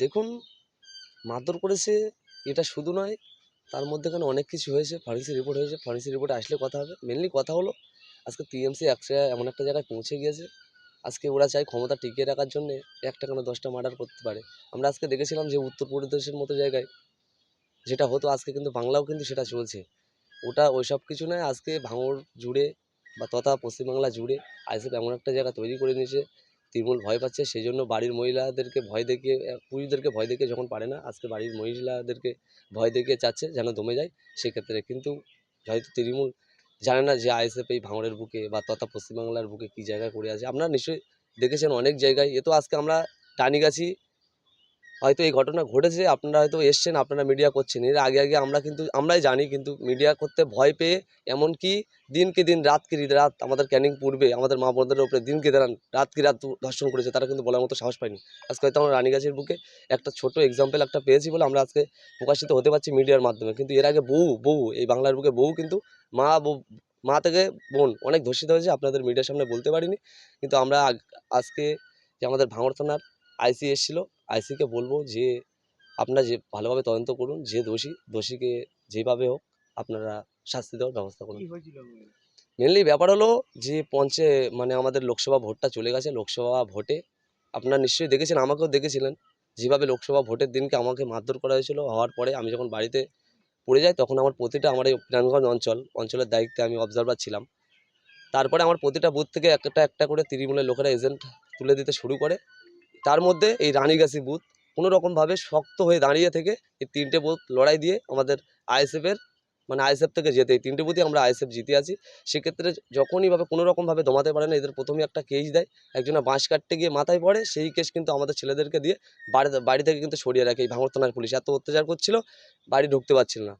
দেখুন, মারধর করেছে, এটা শুধু নয়, তার মধ্যে মধ্যেখানে অনেক কিছু হয়েছে ফরেন্সিক রিপোর্ট হয়েছে ফরেন্সিক রিপোর্টে আসলে কথা হবে। মেনলি কথা হলো, আজকে টিএমসি একশো এমন একটা জায়গায় পৌঁছে গিয়েছে, আজকে ওরা চায় ক্ষমতা টিকিয়ে রাখার জন্যে একটা কেন দশটা মার্ডার করতে পারে। আমরা আজকে দেখেছিলাম যে উত্তরপ্রদেশের মতো জায়গায়, যেটা হতো আজকে কিন্তু বাংলাও কিন্তু সেটা চলছে। ওটা ওই সব কিছু নয়, আজকে ভাঙড় জুড়ে বা তথা পশ্চিমবাংলা জুড়ে আইসিএফ এমন একটা জায়গা তৈরি করে নিয়েছে। তৃণমূল ভয় পাচ্ছে সেই জন্য বাড়ির মহিলাদেরকে ভয় দেখিয়ে পুরুষদেরকে ভয় দেখিয়ে যখন পারে না, আজকে বাড়ির মহিলাদেরকে ভয় দেখিয়ে চাচ্ছে যেন দমে যায়, সেক্ষেত্রে কিন্তু হয়তো তৃণমূল জানে না যে আইএসএফ এই ভাঙড়ের বুকে বা তথা পশ্চিমবাংলার বুকে কী জায়গা করে আছে। আপনারা নিশ্চয়ই দেখেছেন অনেক জায়গায়, এ তো আজকে আমরা টানিগাছি হয়তো এই ঘটনা ঘটেছে, আপনারা হয়তো এসছেন, আপনারা মিডিয়া করছেন। এর আগে আগে আমরা কিন্তু, আমরাই জানি কিন্তু মিডিয়া করতে ভয় পেয়ে এমনকি দিনকে দিন রাত কি রাত আমাদের ক্যানিং পূর্বে, আমাদের মা বোনদের উপরে দিনকে দাঁড়ান রাত কি রাত ধর্ষণ করেছে, তারা কিন্তু বলার মতো সাহস পায়নি। আজকে হয়তো আমরা রানীগাছির বুকে একটা ছোট এক্সাম্পল একটা পেয়েছি বলে আমরা আজকে প্রকাশিত হতে পারছি মিডিয়ার মাধ্যমে। কিন্তু এর আগে বউ বউ, এই বাংলার বুকে বউ কিন্তু মা মা থেকে বোন অনেক ধর্ষিত হয়েছে, আপনাদের মিডিয়ার সামনে বলতে পারিনি। কিন্তু আমরা আজকে যে আমাদের ভাঙড় থানার আইসি এসেছিল আইসিকে বলব যে আপনারা যে ভালোভাবে তদন্ত করুন যে দোষী দোষীকে যেভাবে হোক আপনারা শাস্তি দেওয়ার ব্যবস্থা করুন। মেনলি ব্যাপার হলো যে পঞ্চে মানে আমাদের লোকসভা ভোটটা চলে গেছে লোকসভা ভোটে। আপনারা নিশ্চয়ই দেখেছেন আমাকেও দেখেছিলেন যেভাবে লোকসভা ভোটের দিনকে আমাকে মারধর করা হয়েছিল। হওয়ার পরে আমি যখন বাড়িতে পড়ে যাই তখন আমার প্রতিটা আমার এই প্রাণগঞ্জ অঞ্চল অঞ্চলের দায়িত্বে আমি অবজারভার ছিলাম। তারপরে আমার প্রতিটা বুথ থেকে একটা একটা করে তৃণমূলের লোকেরা এজেন্ট তুলে দিতে শুরু করে। তার মধ্যে এই রানীগাছি বুথ কোনো রকমভাবে শক্ত হয়ে দাঁড়িয়ে থেকে এই তিনটে বুথ লড়াই দিয়ে আমাদের আইএসএফের মানে আইএসএফ থেকে যেতে, এই তিনটে বুথই আমরা আইএসএফ জিতে আছি। সেক্ষেত্রে যখনই ভাবে কোনো রকমভাবে দমাতে পারে না, এদের প্রথমে একটা কেস দেয়। একজনা বাঁশ কাটতে গিয়ে মাথায় পড়ে, সেই কেস কিন্তু আমাদের ছেলেদেরকে দিয়ে বাড়ি বাড়ি থেকে কিন্তু সরিয়ে রাখে। এই ভাঙড় থানার পুলিশ এত অত্যাচার করছিল, বাড়ি ঢুকতে পারছিল না।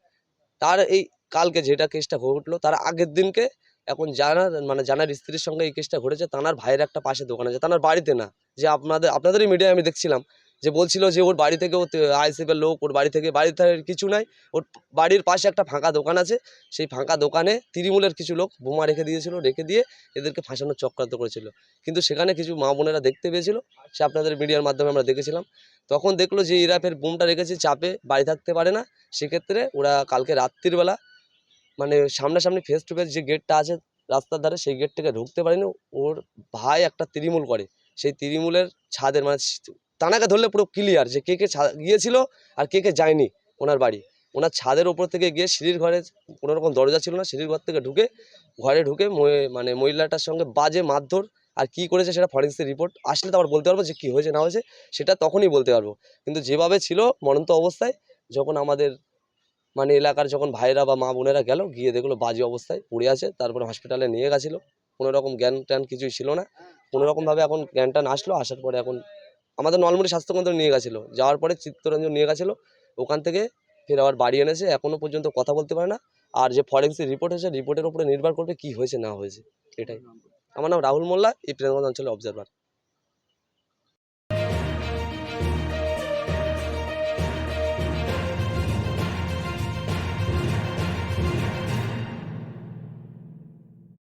তার এই কালকে যেটা কেসটা ঘটলো, তার আগের দিনকে এখন জানার মানে জানার স্ত্রীর সঙ্গে এই কেসটা ঘটেছে, তানার ভাইয়ের একটা পাশে দোকান আছে, তানার বাড়িতে না, যে আপনাদের, আপনাদেরই মিডিয়ায় আমি দেখছিলাম, যে বলছিল যে ওর বাড়ি থেকে ও আইসিএফের লোক, ওর বাড়ি থেকে বাড়িতে কিছু নাই, ওর বাড়ির পাশে একটা ফাঁকা দোকান আছে, সেই ফাঁকা দোকানে তৃণমূলের কিছু লোক বোমা রেখে দিয়েছিল, রেখে দিয়ে এদেরকে ফাঁসানোর চক্রান্ত করেছিল। কিন্তু সেখানে কিছু মা বোনেরা দেখতে পেয়েছিল, সে আপনাদের মিডিয়ার মাধ্যমে আমরা দেখেছিলাম। তখন দেখল যে এরা ফের বোমটা রেখেছে, চাপে বাড়ি থাকতে পারে না, সেক্ষেত্রে ওরা কালকে রাত্রির বেলা মানে সামনাসামনি ফেস টু ফেস যে গেটটা আছে রাস্তার ধারে সেই গেট থেকে ঢুকতে পারেনি। ওর ভাই একটা তৃণমূল করে। সেই তৃণমূলের ছাদের মানে তানাকে ধরলে পুরো ক্লিয়ার যে কে কে গিয়েছিল আর কে কে যায়নি ওনার বাড়ি। ওনার ছাদের ওপর থেকে গিয়ে সিঁড়ির ঘরে কোনো রকম দরজা ছিল না, সিঁড়ির ঘর থেকে ঢুকে ঘরে ঢুকে মানে মহিলাটার সঙ্গে বাজে মারধর আর কি করেছে সেটা ফরেন্সিক রিপোর্ট আসলে তো আবার বলতে পারব যে কী হয়েছে না হয়েছে সেটা তখনই বলতে পারব। কিন্তু যেভাবে ছিল মরন্ত অবস্থায় যখন আমাদের মানে এলাকার যখন ভাইরা বা মা বোনেরা গেল, গিয়ে দেখল বাজে অবস্থায় পড়ে আছে, তারপরে হসপিটালে নিয়ে গেছিল। কোনো রকম জ্ঞান ট্যান কিছুই ছিল না। কোনো রকমভাবে এখন জ্ঞান ট্যান আসলো, আসার পরে এখন আমাদের নলমুড়ি স্বাস্থ্যকেন্দ্রে নিয়ে গেছিল। যাওয়ার পরে চিত্তরঞ্জন নিয়ে গেছিল, ওখান থেকে ফের আবার বাড়ি এনেছে এখনও পর্যন্ত কথা বলতে পারে না। আর যে ফরেন্সিক রিপোর্ট হয়েছে রিপোর্টের উপরে নির্ভর করবে কি হয়েছে, না হয়েছে, এটাই। আমার নাম রাহুল মোল্লা, এই প্রেমগঞ্জ অঞ্চলের অবজারভার